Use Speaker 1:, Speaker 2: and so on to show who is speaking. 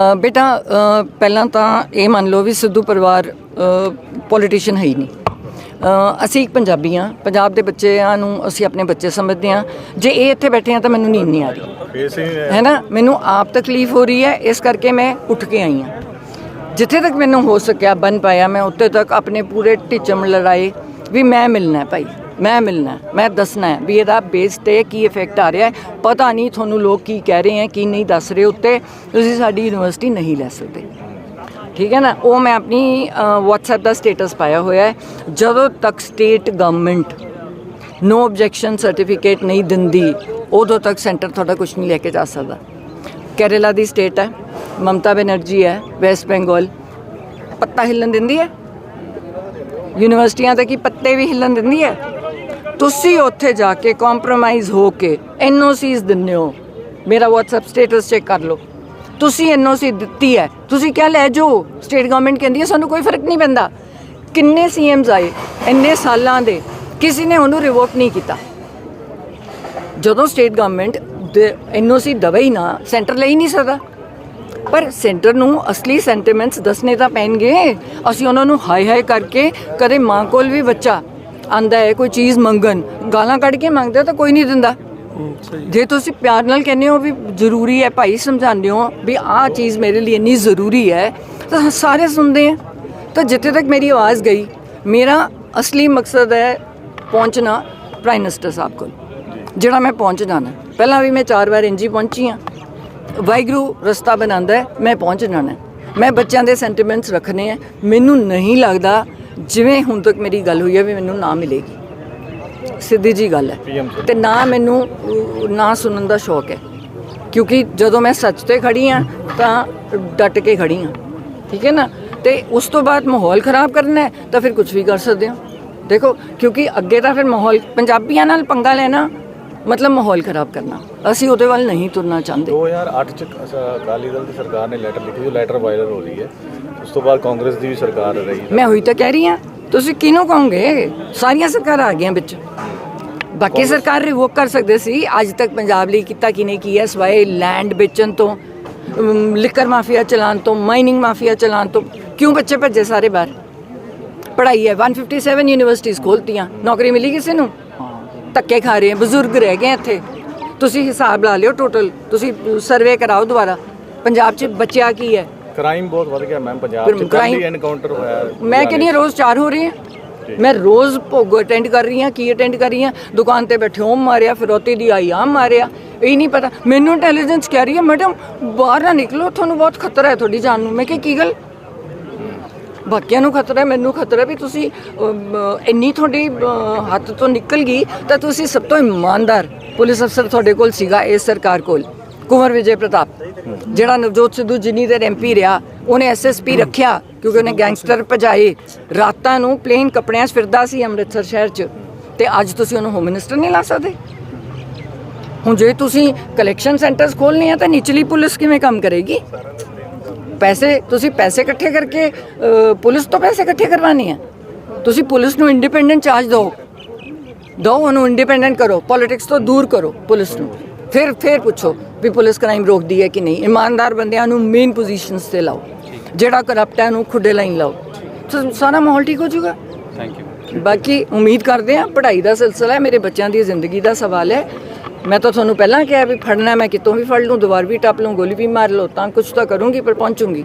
Speaker 1: ਬੇਟਾ ਪਹਿਲਾਂ ਤਾਂ ਇਹ ਮੰਨ ਲਓ ਵੀ ਸਿੱਧੂ ਪਰਿਵਾਰ ਪੋਲੀਟੀਸ਼ੀਅਨ ਹੈ ਹੀ ਨਹੀਂ। ਅਸੀਂ ਇੱਕ ਪੰਜਾਬੀ ਹਾਂ ਪੰਜਾਬ ਦੇ ਬੱਚਿਆਂ ਨੂੰ ਅਸੀਂ ਆਪਣੇ ਬੱਚੇ ਸਮਝਦੇ ਹਾਂ। ਜੇ ਇਹ ਇੱਥੇ ਬੈਠੇ ਆ ਤਾਂ ਮੈਨੂੰ ਨੀਂਦ ਨਹੀਂ ਆ ਰਹੀ।
Speaker 2: ਹੀ।
Speaker 1: ਨਾ? ਮੈਨੂੰ ਆਪ ਤਕਲੀਫ ਹੋ ਰਹੀ ਹੈ ਇਸ ਕਰਕੇ ਮੈਂ ਉੱਠ ਕੇ ਆਈ ਹਾਂ। ਜਿੱਥੇ ਤੱਕ ਮੈਨੂੰ ਹੋ ਸਕਿਆ ਬਨ ਪਾਇਆ ਮੈਂ ਉੱਤੇ ਤੱਕ ਆਪਣੇ ਪੂਰੇ ਢਿਚਮ ਲੜਾਏ ਵੀ ਮੈਂ ਮਿਲਣਾ ਭਾਈ। ਮੈਂ ਮਿਲਣਾ ਮੈਂ ਦੱਸਣਾ ਹੈ ਵੀ ਇਹਦਾ ਬੇਸ ਤੇ ਕੀ ਇਫੈਕਟ ਆ ਰਿਹਾ ਹੈ। ਪਤਾ ਨਹੀਂ ਤੁਹਾਨੂੰ ਲੋਕ ਕੀ ਕਹਿ ਰਹੇ ਹੈ, ਕੀ ਨਹੀਂ ਦੱਸ ਰਹੇ ਉੱਤੇ। ਤੁਸੀਂ ਸਾਡੀ ਯੂਨੀਵਰਸਿਟੀ ਨਹੀਂ ਲੈ ਸਕਦੇ। ਠੀਕ ਹੈ ਨਾ? ਉਹ ਮੈਂ ਆਪਣੀ WhatsApp ਦਾ ਸਟੇਟਸ ਪਾਇਆ ਹੋਇਆ ਹੈ। ਜਦੋਂ ਤੱਕ state government no objection certificate ਨਹੀਂ ਦਿੰਦੀ, ਉਦੋਂ ਤੱਕ ਸੈਂਟਰ ਤੁਹਾਡਾ ਕੁਝ ਨਹੀਂ ਲੈ ਕੇ ਜਾ ਸਕਦਾ। ਕੇਰਲਾ ਦੀ ਸਟੇਟ ਹੈ, ਮਮਤਾ ਬੈਨਰਜੀ ਹੈ ਵੈਸਟ ਬੰਗਾਲ ਪੱਤਾ ਹਿੱਲਣ ਦਿੰਦੀ ਹੈ? ਯੂਨੀਵਰਸਿਟੀਆਂ ਤੇ ਕੀ ਪੱਤੇ ਵੀ ਹਿੱਲਣ ਦਿੰਦੀ ਹੈ? ਤੁਸੀਂ ਉੱਥੇ ਜਾ ਕੇ ਕੰਪਰੋਮਾਈਜ਼ ਹੋ ਕੇ ਐਨਓਸੀਸ ਦਿੰਦੇ ਹੋ। ਮੇਰਾ WhatsApp ਸਟੇਟਸ ਚੈੱਕ ਕਰ ਲਓ। ਤੁਸੀਂ ਐਨਓਸੀ ਦਿੱਤੀ ਹੈ। ਤੁਸੀਂ ਕਿਆ ਲੈ ਜਾਓ। ਸਟੇਟ ਗਵਰਨਮੈਂਟ ਕਹਿੰਦੀ ਹੈ, ਸਾਨੂੰ ਕੋਈ ਫ਼ਰਕ ਨਹੀਂ ਪੈਂਦਾ। ਕਿੰਨੇ ਸੀਐਮਸ ਆਏ, ਇੰਨੇ ਸਾਲਾਂ ਦੇ, ਕਿਸੇ ਨੇ ਉਹਨੂੰ ਰਿਵੋਕ ਨਹੀਂ ਕੀਤਾ। ਜਦੋਂ ਸਟੇਟ ਗਵਰਨਮੈਂਟ ਦੇ ਐਨਓਸੀ ਦਵੇ ਹੀ ਨਾ ਸੈਂਟਰ ਲਈ ਨਹੀਂ ਸਕਦਾ। ਪਰ ਸੈਂਟਰ ਨੂੰ ਅਸਲੀ ਸੈਂਟੀਮੈਂਟਸ ਦੱਸਣੇ ਤਾਂ ਪੈਣਗੇ। ਅਸੀਂ ਉਹਨਾਂ ਨੂੰ ਹਾਈ ਹਾਈ ਕਰਕੇ ਕਦੇ ਮਾਂ ਕੋਲ ਵੀ ਬੱਚਾ ਆਂਦਾ ਹੈ ਕੋਈ ਚੀਜ਼ ਮੰਗਣ। ਗਾਲਾਂ ਕੱਢ ਕੇ ਮੰਗਦਾ ਤਾਂ ਕੋਈ ਨਹੀਂ ਦਿੰਦਾ। ਜੇ ਤੁਸੀਂ ਪਿਆਰ ਨਾਲ ਕਹਿੰਦੇ ਹੋ ਵੀ ਜ਼ਰੂਰੀ ਹੈ ਭਾਈ ਸਮਝਾਉਂਦੇ ਹੋ ਵੀ ਆਹ ਚੀਜ਼ ਮੇਰੇ ਲਈ ਇੰਨੀ ਜ਼ਰੂਰੀ ਹੈ ਤਾਂ ਸਾਰੇ ਸੁਣਦੇ ਆ। ਤਾਂ ਜਿੱਥੇ ਤੱਕ ਮੇਰੀ ਆਵਾਜ਼ ਗਈ ਮੇਰਾ ਅਸਲੀ ਮਕਸਦ ਹੈ ਪਹੁੰਚਣਾ ਪ੍ਰਾਈਮ ਮਿਨਿਸਟਰ ਸਾਹਿਬ ਕੋਲ ਜਿਹੜਾ ਮੈਂ ਪਹੁੰਚ ਜਾਣਾ। ਪਹਿਲਾਂ ਵੀ ਮੈਂ ਚਾਰ ਵਾਰ ਇੰਜੀ ਪਹੁੰਚੀ ਹਾਂ। ਵਾਹਿਗੁਰੂ ਰਸਤਾ ਬਣਾਉਂਦਾ ਹੈ ਮੈਂ ਪਹੁੰਚ ਜਾਣਾ। ਮੈਂ ਬੱਚਿਆਂ ਦੇ ਸੈਂਟੀਮੈਂਟਸ ਰੱਖਣੇ ਆ। ਮੈਨੂੰ ਨਹੀਂ ਲੱਗਦਾ ਜਿਵੇਂ ਹੁਣ ਤੱਕ ਮੇਰੀ ਗੱਲ ਹੋਈ ਹੈ ਵੀ ਮੈਨੂੰ ਨਾ ਮਿਲੇਗੀ। ਸਿੱਧੀ ਜੀ ਗੱਲ ਹੈ। ਤੇ ਨਾ ਮੈਨੂੰ ਨਾ ਸੁਣਨ ਦਾ ਸ਼ੌਕ ਹੈ। ਕਿਉਂਕਿ ਜਦੋਂ ਮੈਂ ਸੱਚ ਤੇ ਖੜੀ ਆ ਤਾਂ ਡਟ ਕੇ ਖੜੀ ਆ। ਠੀਕ ਹੈ ਨਾ? ਤੇ ਉਸ ਤੋਂ ਬਾਅਦ ਮਾਹੌਲ ਖਰਾਬ ਕਰਨਾ ਹੈ ਤਾਂ ਫਿਰ ਕੁਝ ਵੀ ਕਰ ਸਕਦੇ ਹੋ ਦੇਖੋ ਕਿਉਂਕਿ ਅੱਗੇ ਤਾਂ ਫਿਰ ਮਾਹੌਲ ਪੰਜਾਬੀਆਂ ਨਾਲ ਪੰਗਾ ਲੈਣਾ ਮਤਲਬ ਮਾਹੌਲ ਖਰਾਬ ਕਰਨਾ। ਅਸੀਂ ਉਹਦੇ ਵੱਲ ਨਹੀਂ ਤੁਰਨਾ ਚਾਹੁੰਦੇ।
Speaker 2: 2008 ਚ ਅਕਾਲੀ ਦਲ ਦੀ ਸਰਕਾਰ ਨੇ ਲੈਟਰ ਲਿਖੀ ਜੋ ਲੈਟਰ ਵਾਇਰਲ ਹੋ ਰਹੀ ਹੈ। ਉਸ ਤੋਂ ਬਾਅਦ ਕਾਂਗਰਸ ਦੀ ਵੀ ਸਰਕਾਰ ਰਹੀ
Speaker 1: ਮੈਂ ਹੋਈ ਤਾਂ ਕਹਿ ਰਹੀ ਹਾਂ। ਤੁਸੀਂ ਕਿਹਨੂੰ ਕਹੋਗੇ? ਸਾਰੀਆਂ ਸਰਕਾਰਾਂ ਆ ਗਈਆਂ ਵਿੱਚ। ਬਾਕੀ ਸਰਕਾਰ ਰਿਵੋਕ ਕਰ ਸਕਦੇ ਸੀ। ਅੱਜ ਤੱਕ ਪੰਜਾਬ ਲਈ ਕੀਤਾ ਕਿ ਨਹੀਂ ਕੀ ਹੈ? ਸਵਾਏ ਲੈਂਡ ਵੇਚਣ ਤੋਂ ਲਿਕਰ ਮਾਫੀਆ ਚਲਾਨ ਤੋਂ ਮਾਈਨਿੰਗ ਮਾਫੀਆ ਚਲਾਨ ਤੋਂ। ਕਿਉਂ ਬੱਚੇ ਭੱਜੇ ਸਾਰੇ ਬਾਹਰ? ਪੜ੍ਹਾਈ ਹੈ। 157 ਯੂਨੀਵਰਸਿਟੀਆਂ ਖੋਲਤੀਆਂ ਨੌਕਰੀ ਮਿਲੀ ਕਿਸੇ ਨੂੰ? ਧੱਕੇ ਖਾ ਰਹੇ ਬਜ਼ੁਰਗ ਰਹਿ ਗਏ ਇੱਥੇ। ਤੁਸੀਂ ਹਿਸਾਬ ਲਾ ਲਿਓ ਟੋਟਲ ਤੁਸੀਂ ਸਰਵੇ ਕਰਾਓ ਦੁਬਾਰਾ। ਪੰਜਾਬ 'ਚ ਬਚਿਆ ਕੀ ਹੈ?
Speaker 2: ਕ੍ਰਾਈਮ ਬਹੁਤ ਵੱਧ ਗਿਆ ਮੈਮ ਪੰਜਾਬ ਚ। ਹੀ ਐਨਕਾਊਂਟਰ ਹੋਇਆ ਹੈ।
Speaker 1: ਮੈਂ ਕਹਿੰਦੀ ਹਾਂ ਰੋਜ਼ ਚਾਰ ਹੋ ਰਹੀ ਹੈ। ਮੈਂ ਰੋਜ਼ ਭੋਗ ਅਟੈਂਡ ਕਰ ਰਹੀ ਹਾਂ ਕੀ ਅਟੈਂਡ ਕਰ ਰਹੀ ਹਾਂ। ਦੁਕਾਨ ਤੇ ਬੈਠੇ ਹੋਮ ਮਾਰਿਆ ਫਿਰੋਤੀ ਦੀ ਆਈ ਆਮ ਮਾਰਿਆ। ਇਹ ਨਹੀਂ ਪਤਾ। ਮੈਨੂੰ ਇੰਟੈਲੀਜੈਂਸ ਕਹਿ ਰਹੀ ਹੈ ਮੈਡਮ ਬਾਹਰ ਨਾ ਨਿਕਲੋ ਤੁਹਾਨੂੰ ਬਹੁਤ ਖਤਰਾ ਹੈ ਤੁਹਾਡੀ ਜਾਨ ਨੂੰ। ਮੈਂ ਕਿਹਾ ਕੀ ਗੱਲ? ਬਾਕੀਆਂ ਨੂੰ ਖਤਰਾ ਹੈ ਮੈਨੂੰ ਖਤਰਾ ਵੀ ਤੁਸੀਂ ਇੰਨੀ ਤੁਹਾਡੀ ਹੱਥ ਤੋਂ ਨਿਕਲ ਗਈ ਤਾਂ ਤੁਸੀਂ ਸਭ ਤੋਂ ਇਮਾਨਦਾਰ ਪੁਲਿਸ ਅਫਸਰ ਤੁਹਾਡੇ ਕੋਲ ਸੀਗਾ ਇਸ ਸਰਕਾਰ ਕੋਲ। ਕੁੰਵਰ ਵਿਜੇ ਪ੍ਰਤਾਪ। ਜਿਹੜਾ ਨਵਜੋਤ ਸਿੱਧੂ ਜਿੰਨੀ ਦੇਰ ਐਮਪੀ ਰਿਹਾ, ਉਹਨੇ ਐਸਐਸਪੀ ਰੱਖਿਆ, ਕਿਉਂਕਿ ਉਹਨੇ ਗੈਂਗਸਟਰ ਭਜਾਏ। ਰਾਤਾਂ ਨੂੰ ਪਲੇਨ ਕੱਪੜਿਆਂ 'ਚ ਫਿਰਦਾ ਸੀ ਅੰਮ੍ਰਿਤਸਰ ਸ਼ਹਿਰ 'ਚ। ਤੇ ਅੱਜ ਤੁਸੀਂ ਉਹਨੂੰ ਹੋਮ ਮਿਨਿਸਟਰ ਨਹੀਂ ਲਾ ਸਕਦੇ? ਹੁਣ ਜੇ ਤੁਸੀਂ ਕਲੈਕਸ਼ਨ ਸੈਂਟਰਸ ਖੋਲ੍ਹਣੇ ਆ, ਤਾਂ ਨਿਚਲੀ ਪੁਲਿਸ ਕਿਵੇਂ ਕੰਮ ਕਰੇਗੀ? ਪੈਸੇ, ਤੁਸੀਂ ਪੈਸੇ ਇਕੱਠੇ ਕਰਕੇ ਪੁਲਿਸ ਤੋਂ ਪੈਸੇ ਇਕੱਠੇ ਕਰਵਾਉਣੇ ਆ। ਤੁਸੀਂ ਪੁਲਿਸ ਨੂੰ ਇੰਡੀਪੈਂਡੈਂਟ ਚਾਰਜ ਦਿਓ। ਦਿਓ, ਉਹਨੂੰ ਇੰਡੀਪੈਂਡੈਂਟ ਕਰੋ। ਪੋਲਿਟਿਕਸ ਤੋਂ ਦੂਰ ਕਰੋ ਪੁਲਿਸ ਨੂੰ। ਫਿਰ ਫਿਰ ਪੁੱਛੋ। ਵੀ ਪੁਲਿਸ ਕ੍ਰਾਈਮ ਰੋਕਦੀ ਹੈ ਕਿ ਨਹੀਂ। ਇਮਾਨਦਾਰ ਬੰਦਿਆਂ ਨੂੰ ਮੇਨ ਪੋਜੀਸ਼ਨਸ ਤੇ ਲਾਓ। ਜਿਹੜਾ ਕਰਪਟ ਹੈ ਉਹਨੂੰ ਖੁੱਡੇ ਲਾਈਨ ਲਾਓ। ਸੋ ਸਾਰਾ ਮਾਹੌਲ ਠੀਕ ਹੋ ਜਾਊਗਾ?
Speaker 2: ਥੈਂਕ ਯੂ
Speaker 1: ਬਾਕੀ ਉਮੀਦ ਕਰਦੇ ਆ ਪੜ੍ਹਾਈ ਦਾ ਸਿਲਸਿਲਾ ਹੈ ਮੇਰੇ ਬੱਚਿਆਂ ਦੀ ਜ਼ਿੰਦਗੀ ਦਾ ਸਵਾਲ ਹੈ। ਮੈਂ ਤਾਂ ਤੁਹਾਨੂੰ ਪਹਿਲਾਂ ਕਿਹਾ ਵੀ ਫੜਨਾ ਮੈਂ ਕਿਤੋਂ ਵੀ ਫੜ ਲੂੰ ਦੁਬਾਰ ਵੀ ਟੱਪ ਲੂੰ ਗੋਲੀ ਵੀ ਮਾਰ ਲਓ ਤਾਂ ਕੁਝ ਤਾਂ ਕਰੂੰਗੀ ਪਰ ਪਹੁੰਚੂੰਗੀ।